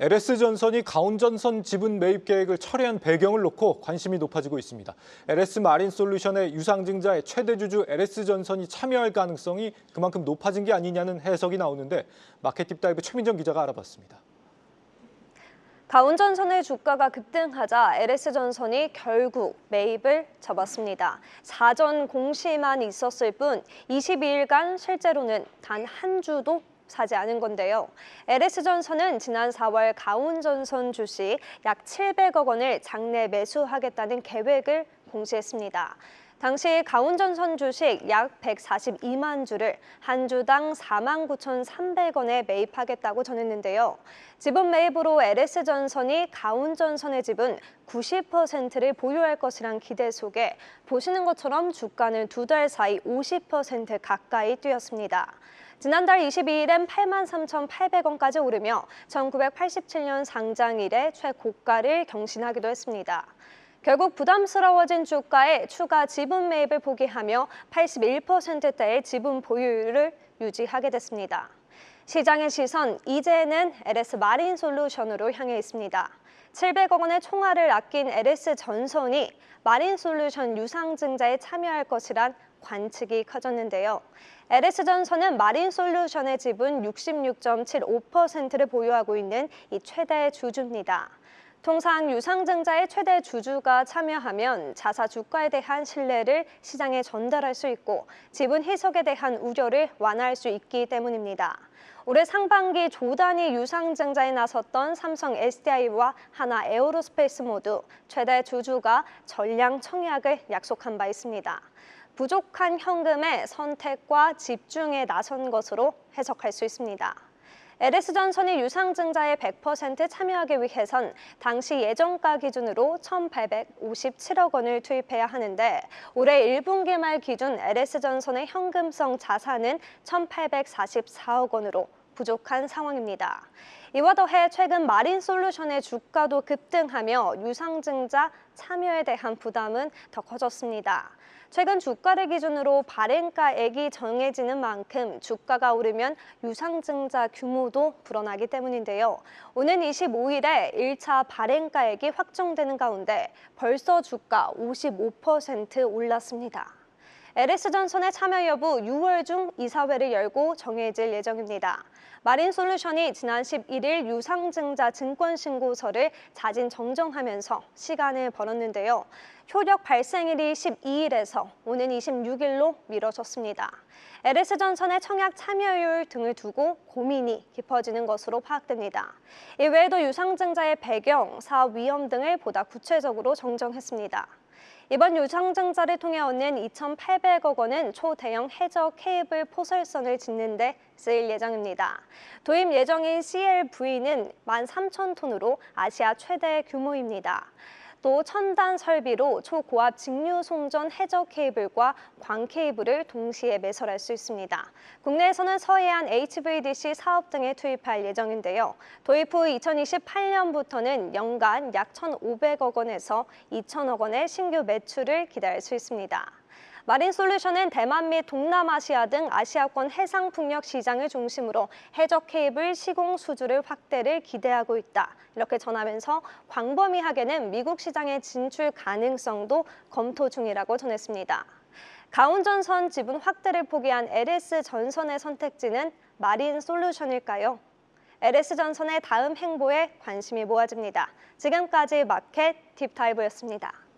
LS전선이 가온전선 지분 매입 계획을 철회한 배경을 놓고 관심이 높아지고 있습니다. LS 마린솔루션의 유상증자에 최대 주주 LS전선이 참여할 가능성이 그만큼 높아진 게 아니냐는 해석이 나오는데 마켓 딥다이브 최민정 기자가 알아봤습니다. 가온전선의 주가가 급등하자 LS전선이 결국 매입을 접었습니다. 사전 공시만 있었을 뿐 22일간 실제로는 단 한 주도 사지 않은 건데요. LS전선은 지난 4월 가온전선 주식 약 700억 원을 장내 매수하겠다는 계획을 공시했습니다. 당시 가온전선 주식 약 142만 주를 한 주당 4만 9,300원에 매입하겠다고 전했는데요. 지분 매입으로 LS전선이 가온전선의 지분 90%를 보유할 것이란 기대 속에 보시는 것처럼 주가는 두 달 사이 50% 가까이 뛰었습니다. 지난달 22일엔 8만 3,800원까지 오르며 1987년 상장 이래 최고가를 경신하기도 했습니다. 결국 부담스러워진 주가에 추가 지분 매입을 포기하며 81%대의 지분 보유율을 유지하게 됐습니다. 시장의 시선 이제는 LS 마린 솔루션으로 향해 있습니다. 700억 원의 총알을 아낀 LS 전선이 마린 솔루션 유상증자에 참여할 것이란 관측이 커졌는데요. LS전선은 마린 솔루션의 지분 66.75%를 보유하고 있는 이 최대 주주입니다. 통상 유상증자의 최대 주주가 참여하면 자사 주가에 대한 신뢰를 시장에 전달할 수 있고 지분 희석에 대한 우려를 완화할 수 있기 때문입니다. 올해 상반기 조단위 유상증자에 나섰던 삼성 SDI와 하나 에어로스페이스 모두 최대 주주가 전량 청약을 약속한 바 있습니다. 부족한 현금의 선택과 집중에 나선 것으로 해석할 수 있습니다. LS전선이 유상증자에 100% 참여하기 위해선 당시 예정가 기준으로 1,857억 원을 투입해야 하는데 올해 1분기 말 기준 LS전선의 현금성 자산은 1,844억 원으로 부족한 상황입니다. 이와 더해 최근 마린 솔루션의 주가도 급등하며 유상증자 참여에 대한 부담은 더 커졌습니다. 최근 주가를 기준으로 발행가액이 정해지는 만큼 주가가 오르면 유상증자 규모도 불어나기 때문인데요. 오는 25일에 1차 발행가액이 확정되는 가운데 벌써 주가 55% 올랐습니다. LS전선의 참여 여부 6월 중 이사회를 열고 정해질 예정입니다. 마린솔루션이 지난 11일 유상증자 증권 신고서를 자진 정정하면서 시간을 벌었는데요. 효력 발생일이 12일에서 오는 26일로 미뤄졌습니다. LS전선의 청약 참여율 등을 두고 고민이 깊어지는 것으로 파악됩니다. 이외에도 유상증자의 배경, 사업 위험 등을 보다 구체적으로 정정했습니다. 이번 유상증자를 통해 얻는 2,800억 원은 초대형 해저 케이블 포설선을 짓는 데 쓰일 예정입니다. 도입 예정인 CLV는 13,000톤으로 아시아 최대 규모입니다. 또 첨단 설비로 초고압 직류 송전 해저 케이블과 광 케이블을 동시에 매설할 수 있습니다. 국내에서는 서해안 HVDC 사업 등에 투입할 예정인데요. 도입 후 2028년부터는 연간 약 1,500억 원에서 2천억 원의 신규 매출을 기대할 수 있습니다. 마린 솔루션은 대만 및 동남아시아 등 아시아권 해상 풍력 시장을 중심으로 해적 케이블 시공 수주를 확대를 기대하고 있다. 이렇게 전하면서 광범위하게는 미국 시장의 진출 가능성도 검토 중이라고 전했습니다. 가온전선 지분 확대를 포기한 LS 전선의 선택지는 마린 솔루션일까요? LS 전선의 다음 행보에 관심이 모아집니다. 지금까지 마켓 딥타이브였습니다.